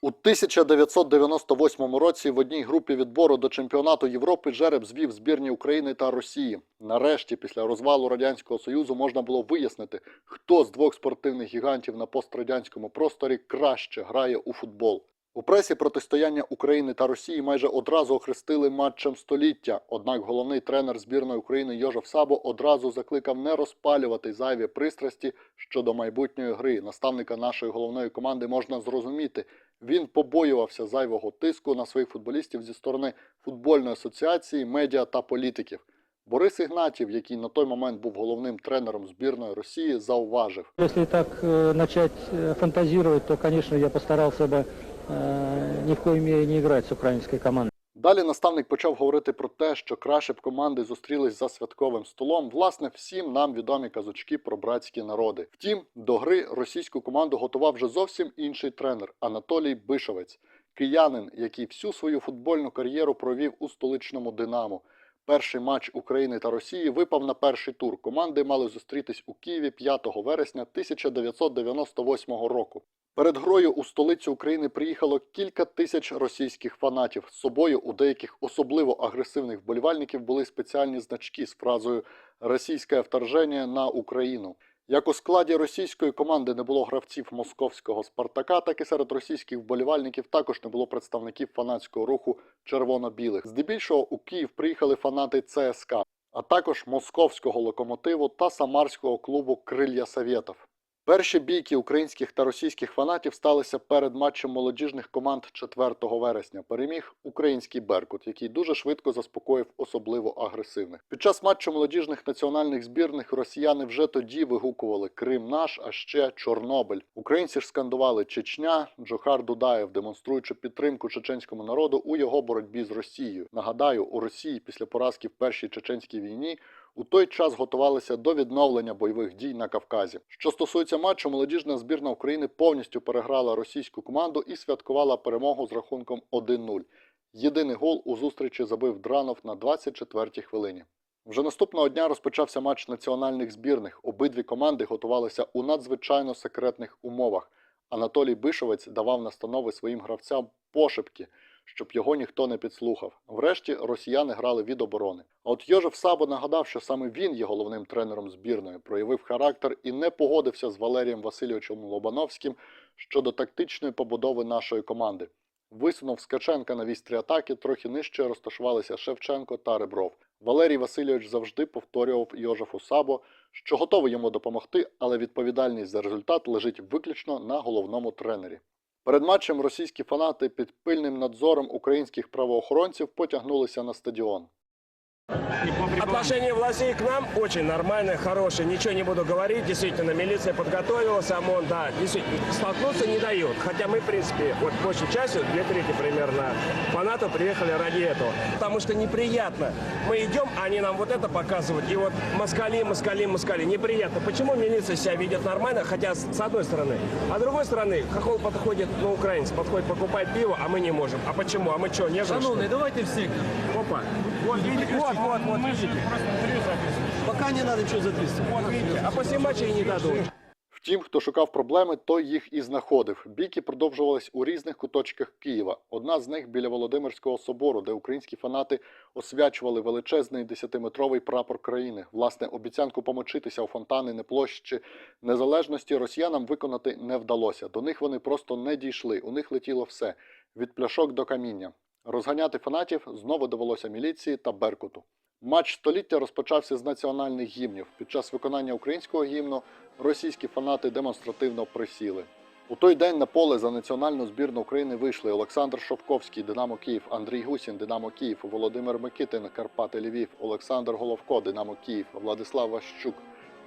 У 1998 році в одній групі відбору до чемпіонату Європи жереб звів збірні України та Росії. Нарешті, після розвалу радянського союзу, можна було вияснити, хто з двох спортивних гігантів на пострадянському просторі краще грає у футбол. У пресі протистояння України та Росії майже одразу охрестили матчем століття. Однак головний тренер збірної України Йожеф Сабо одразу закликав не розпалювати зайві пристрасті щодо майбутньої гри. Наставника нашої головної команди можна зрозуміти. Він побоювався зайвого тиску на своїх футболістів зі сторони футбольної асоціації, медіа та політиків. Борис Ігнатів, який на той момент був головним тренером збірної Росії, зауважив. Если так э, начать э, фантазировать, то, конечно, я постарался бы э, ни в коей мере не играть с украинской командой. Далі наставник почав говорити про те, що краще б команди зустрілись за святковим столом. Власне, всім нам відомі казочки про братські народи. Втім, до гри російську команду готував вже зовсім інший тренер Анатолій Бишовець, киянин, який всю свою футбольну кар'єру провів у столичному Динамо. Перший матч України та Росії випав на перший тур. Команди мали зустрітись у Києві 5 вересня 1998 року. Перед грою у столицю України приїхало кілька тисяч російських фанатів. З собою у деяких особливо агресивних вболівальників були спеціальні значки з фразою Російське вторження на Україну. Як у складі російської команди не було гравців московського Спартака, так і серед російських вболівальників також не було представників фанатського руху червоно-білих. Здебільшого у Київ приїхали фанати ЦСКА, а також московського локомотиву та самарського клубу Крилья Совєтов. Перші бійки українських та російських фанатів сталися перед матчем молодіжних команд 4 вересня. Переміг український Беркут, який дуже швидко заспокоїв особливо агресивних. Під час матчу молодіжних національних збірних росіяни вже тоді вигукували Крим наш, а ще Чорнобиль. Українці ж скандували Чечня, Джохар Дудаєв, демонструючи підтримку чеченському народу у його боротьбі з Росією. Нагадаю, у Росії після поразки в першій чеченській війні у той час готувалися до відновлення бойових дій на Кавказі. Що стосується матчу, молодіжна збірна України повністю переграла російську команду і святкувала перемогу з рахунком 1-0. Єдиний гол у зустрічі забив Дранов на 24-й хвилині. Вже наступного дня розпочався матч національних збірних. Обидві команди готувалися у надзвичайно секретних умовах. Анатолій Бишовець давав настанови своїм гравцям пошепки, щоб його ніхто не підслухав. Врешті росіяни грали від оборони. А от Йожеф Сабо нагадав, що саме він є головним тренером збірної, проявив характер і не погодився з Валерієм Васильовичем Лобановським щодо тактичної побудови нашої команди. Висунув Скаченка на вістрі атаки, трохи нижче розташувалися Шевченко та Ребров. Валерій Васильович завжди повторював Йожефу Сабо, що готовий йому допомогти, але відповідальність за результат лежить виключно на головному тренері. Перед матчем російські фанати під пильним надзором українських правоохоронців потягнулися на стадіон. Отношение властей к нам очень нормальное, хорошее. Ничего не буду говорить. Действительно, милиция подготовилась, ОМОН, да, действительно, столкнуться не дает. Хотя мы, в принципе, вот большей частью, две трети примерно, фанатов приехали ради этого. Потому что неприятно. Мы идем, а они нам вот это показывают. И вот москали, москали, москали. Неприятно. Почему милиция себя ведет нормально, хотя с одной стороны. А с другой стороны, хохол подходит, ну, украинец, подходит покупать пиво, а мы не можем. А почему? А мы что, не что? Шановний, давайте всіх. Опа. Вот, видите, вот, вот, вот, видите. Поки не треба нічого затрясти. Вот, видите. А после матча и не дадут. Втім, хто шукав проблеми, той їх і знаходив. Бійки продовжувались у різних куточках Києва. Одна з них біля Володимирського собору, де українські фанати освячували величезний 10-метровий прапор країни. Власне, обіцянку помочитися у фонтани на площі незалежності росіянам виконати не вдалося. До них вони просто не дійшли. У них летіло все від пляшок до каміння. Розганяти фанатів знову довелося міліції та Беркуту. Матч століття розпочався з національних гімнів. Під час виконання українського гімну російські фанати демонстративно присіли. У той день на поле за національну збірну України вийшли Олександр Шовковський, Динамо Київ, Андрій Гусін, Динамо Київ, Володимир Микитин, Карпати Львів, Олександр Головко, Динамо Київ, Владислав Ващук,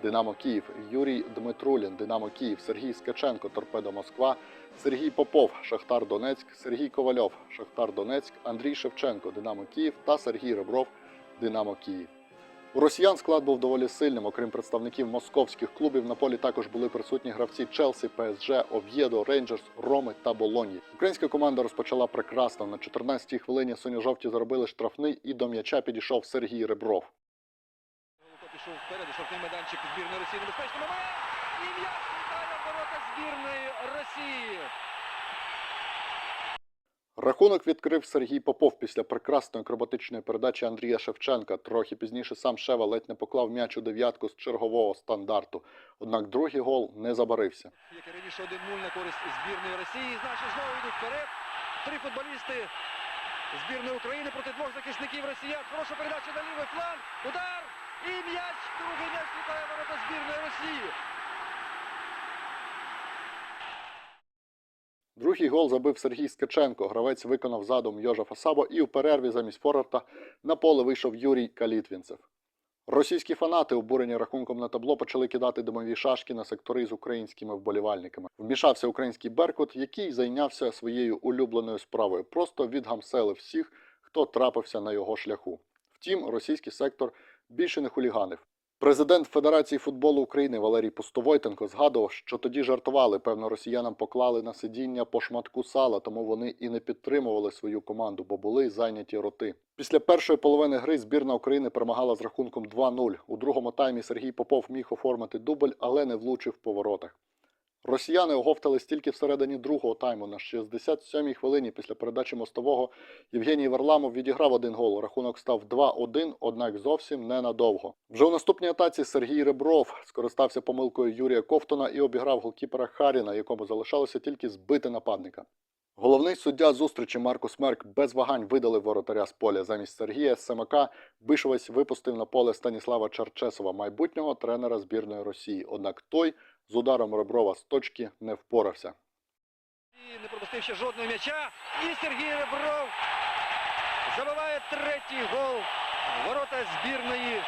Динамо Київ, Юрій Дмитрулін, Динамо Київ, Сергій Скаченко, Торпедо Москва, Сергій Попов, Шахтар Донецьк, Сергій Ковальов, Шахтар Донецьк, Андрій Шевченко, Динамо Київ та Сергій Ребров, Динамо Київ. У росіян склад був доволі сильним. Окрім представників московських клубів, на полі також були присутні гравці Челсі, ПСЖ, Ов'єдо, Рейнджерс, Роми та Болоні. Українська команда розпочала прекрасно. На 14-й хвилині синьо-жовті заробили штрафний і до м'яча підійшов Сергій Ребров. Пішов вперед, штрафний майданчик збірної Росії. Небезпечний момент. Ворота збірної Росії. Рахунок відкрив Сергій Попов після прекрасної акробатичної передачі Андрія Шевченка. Трохи пізніше сам Шева ледь не поклав м'яч у дев'ятку з чергового стандарту. Однак другий гол не забарився. Як раніше 1-0 на користь збірної Росії. Значить, знову йдуть вперед. Три футболісти збірної України проти двох захисників росіян. Хороша передача на лівий фланг. Удар! І м'яч. Другий м'яч літає ворота збірної Росії. Другий гол забив Сергій Скаченко. Гравець виконав задум Йожефа Сабо і у перерві замість Форварда на поле вийшов Юрій Калітвінцев. Російські фанати, обурені рахунком на табло, почали кидати димові шашки на сектори з українськими вболівальниками. Вмішався український Беркут, який зайнявся своєю улюбленою справою. Просто відгамселив всіх, хто трапився на його шляху. Втім, російський сектор більше не хуліганив. Президент Федерації футболу України Валерій Пустовойтенко згадував, що тоді жартували, певно, росіянам поклали на сидіння по шматку сала, тому вони і не підтримували свою команду, бо були зайняті роти. Після першої половини гри збірна України перемагала з рахунком 2-0. У другому таймі Сергій Попов міг оформити дубль, але не влучив по воротах. Росіяни оговтались тільки всередині другого тайму. На 67-й хвилині після передачі мостового Євгеній Варламов відіграв один гол. Рахунок став 2-1, однак зовсім ненадовго. Вже у наступній атаці Сергій Ребров скористався помилкою Юрія Ковтона і обіграв голкіпера Харіна, якому залишалося тільки збити нападника. Головний суддя зустрічі Маркус Мерк без вагань видалив воротаря з поля. Замість Сергія Семака Бишовець випустив на поле Станіслава Черчесова, майбутнього тренера збірної Росії. Однак той з ударом Реброва з точки не впорався. І не пропустив ще жодного м'яча. І Сергій Ребров забиває третій гол. Ворота збірної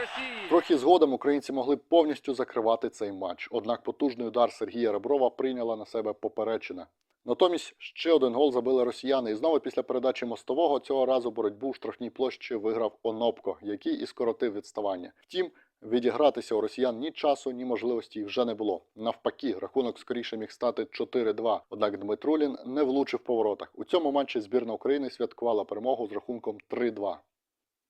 Росії. Трохи згодом українці могли б повністю закривати цей матч. Однак потужний удар Сергія Реброва прийняла на себе поперечина. Натомість ще один гол забили росіяни, і знову після передачі мостового цього разу боротьбу в штрафній площі виграв Онопко, який і скоротив відставання. Втім, відігратися у росіян ні часу, ні можливості вже не було. Навпаки, рахунок скоріше міг стати 4-2. Однак Дмитрулін не влучив по воротах. У цьому матчі збірна України святкувала перемогу з рахунком 3-2.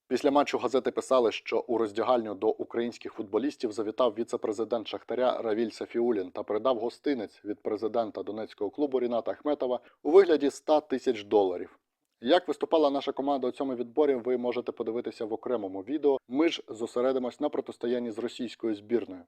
Після матчу газети писали, що у роздягальню до українських футболістів завітав віце-президент Шахтаря Равіль Сафіулін та передав гостинець від президента донецького клубу Ріната Ахметова у вигляді 100 тисяч доларів. Як виступала наша команда у цьому відборі, ви можете подивитися в окремому відео. Ми ж зосередимось на протистоянні з російською збірною.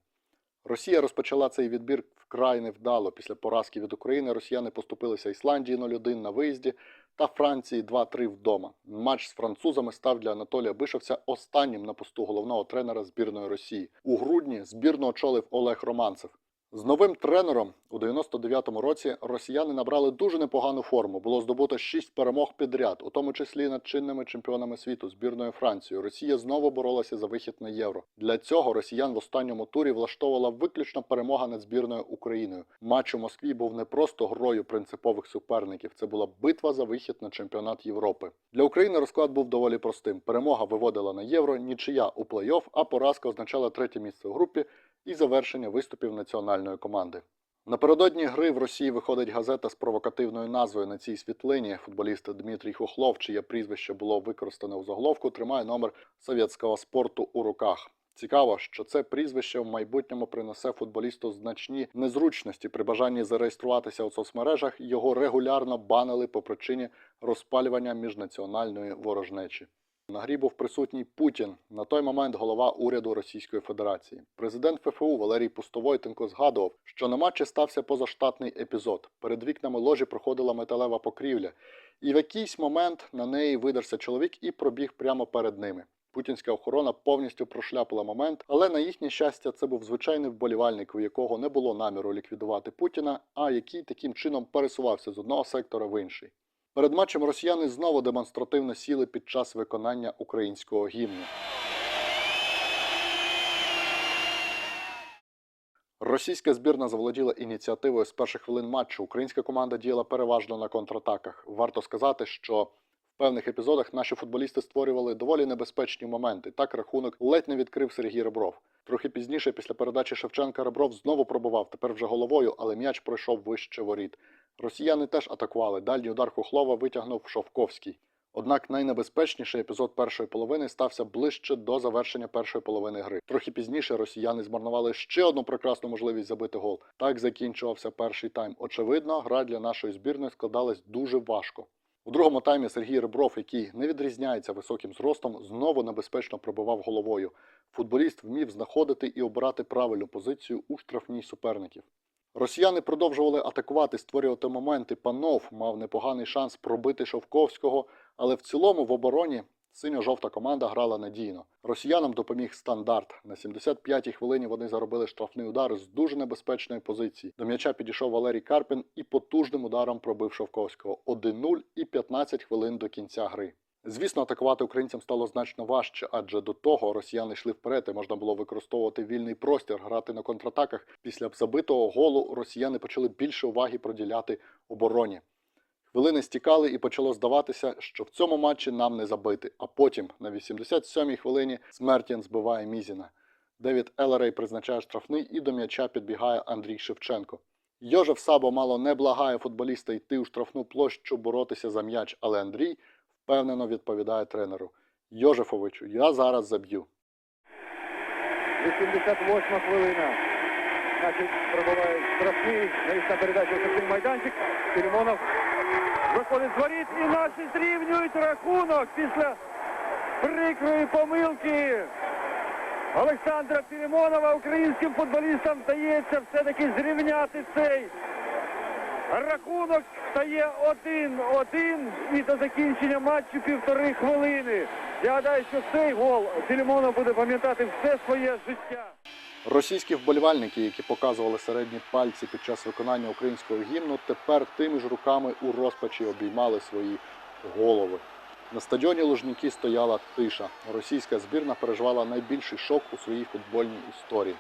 Росія розпочала цей відбір вкрай невдало. Після поразки від України росіяни поступилися Ісландії 0-1 на виїзді та Франції 2-3 вдома. Матч з французами став для Анатолія Бишовця останнім на посту головного тренера збірної Росії. У грудні збірну очолив Олег Романцев. З новим тренером у 99-му році росіяни набрали дуже непогану форму. Було здобуто 6 перемог підряд, у тому числі над чинними чемпіонами світу збірною Францією. Росія знову боролася за вихід на євро. Для цього росіян в останньому турі влаштовувала виключно перемога над збірною Україною. Матч у Москві був не просто грою принципових суперників. Це була битва за вихід на чемпіонат Європи. Для України розклад був доволі простим. Перемога виводила на євро, нічия у плей-офф, а поразка означала третє місце у групі і завершення виступів національної команди. Напередодні гри в Росії виходить газета з провокативною назвою на цій світлині. Футболіст Дмитрій Хохлов, чиє прізвище було використане у заголовку, тримає номер совєтського спорту у руках. Цікаво, що це прізвище в майбутньому принесе футболісту значні незручності при бажанні зареєструватися у соцмережах. Його регулярно банили по причині розпалювання міжнаціональної ворожнечі. На грі був присутній Путін, на той момент голова уряду Російської Федерації. Президент ФФУ Валерій Пустовойтенко згадував, що на матчі стався позаштатний епізод. Перед вікнами ложі проходила металева покрівля, і в якийсь момент на неї видерся чоловік і пробіг прямо перед ними. Путінська охорона повністю прошляпила момент, але на їхнє щастя, це був звичайний вболівальник, у якого не було наміру ліквідувати Путіна, а який таким чином пересувався з одного сектора в інший. Перед матчем росіяни знову демонстративно сіли під час виконання українського гімну. Російська збірна заволоділа ініціативою з перших хвилин матчу. Українська команда діяла переважно на контратаках. Варто сказати, що в певних епізодах наші футболісти створювали доволі небезпечні моменти. Так рахунок ледь не відкрив Сергій Ребров. Трохи пізніше, після передачі Шевченка, Ребров знову пробував, тепер вже головою, але м'яч пройшов вище воріт. Росіяни теж атакували. Дальній удар Хохлова витягнув Шовковський. Однак найнебезпечніший епізод першої половини стався ближче до завершення першої половини гри. Трохи пізніше росіяни змарнували ще одну прекрасну можливість забити гол. Так закінчувався перший тайм. Очевидно, гра для нашої збірної складалась дуже важко. У другому таймі Сергій Ребров, який не відрізняється високим зростом, знову небезпечно пробивав головою. Футболіст вмів знаходити і обирати правильну позицію у штрафній суперників. Росіяни продовжували атакувати, створювати моменти. Панов мав непоганий шанс пробити Шовковського, але в цілому в обороні синьо-жовта команда грала надійно. Росіянам допоміг стандарт. На 75-й хвилині вони заробили штрафний удар з дуже небезпечної позиції. До м'яча підійшов Валерій Карпін і потужним ударом пробив Шовковського 1-0 і 15 хвилин до кінця гри. Звісно, атакувати українцям стало значно важче, адже до того росіяни йшли вперед, і можна було використовувати вільний простір, грати на контратаках. Після забитого голу росіяни почали більше уваги приділяти обороні. Хвилини стікали і почало здаватися, що в цьому матчі нам не забити. А потім, на 87-й хвилині, Смертін збиває Мізіна. Девід Елерей призначає штрафний і до м'яча підбігає Андрій Шевченко. Йожев Сабо мало не благає футболіста йти у штрафну площу боротися за м'яч, але Андрій впевнено відповідає тренеру: Йожефовичу, я зараз заб'ю. 88 хвилина. Значить, пробиває штрафний, навісна передача у майданчик. Філімонов виходить з воріт і наші зрівнюють рахунок після прикрої помилки. Олександра Філімонова українським футболістам вдається все-таки зрівняти цей рахунок. Стає 1-1 і до закінчення матчу півтори хвилини. Я гадаю, що цей гол Філімонов буде пам'ятати все своє життя. Російські вболівальники, які показували середні пальці під час виконання українського гімну, тепер тими ж руками у розпачі обіймали свої голови. На стадіоні Лужніки стояла тиша. Російська збірна переживала найбільший шок у своїй футбольній історії.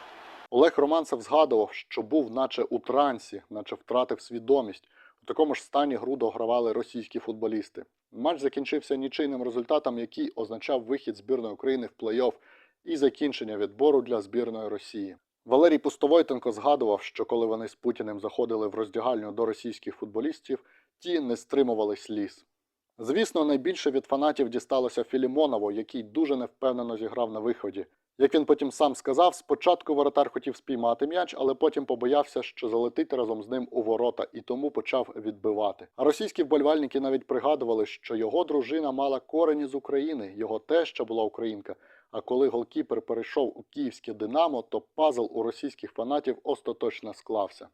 Олег Романцев згадував, що був наче у трансі, наче втратив свідомість. У такому ж стані гру догравали російські футболісти. Матч закінчився нічийним результатом, який означав вихід збірної України в плей-офф і закінчення відбору для збірної Росії. Валерій Пустовойтенко згадував, що коли вони з Путіним заходили в роздягальню до російських футболістів, ті не стримували сліз. Звісно, найбільше від фанатів дісталося Філімонову, який дуже невпевнено зіграв на виході. Як він потім сам сказав, спочатку воротар хотів спіймати м'яч, але потім побоявся, що залетить разом з ним у ворота, і тому почав відбивати. А російські вболівальники навіть пригадували, що його дружина мала корені з України, його теща була українка. А коли голкіпер перейшов у київське Динамо, то пазл у російських фанатів остаточно склався.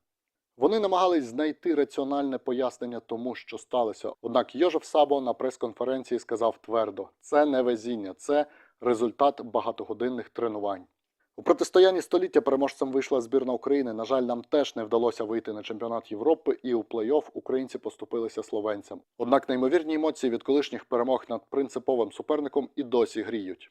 Вони намагались знайти раціональне пояснення тому, що сталося. Однак Йожев Сабо на прес-конференції сказав твердо: це не везіння, це результат багатогодинних тренувань. У протистоянні століття переможцем вийшла збірна України. На жаль, нам теж не вдалося вийти на чемпіонат Європи, і у плей-офф українці поступилися словенцям. Однак неймовірні емоції від колишніх перемог над принциповим суперником і досі гріють.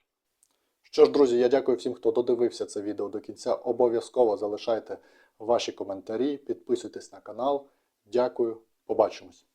Що ж, друзі, я дякую всім, хто додивився це відео до кінця. Обов'язково залишайте ваші коментарі, підписуйтесь на канал. Дякую, побачимось.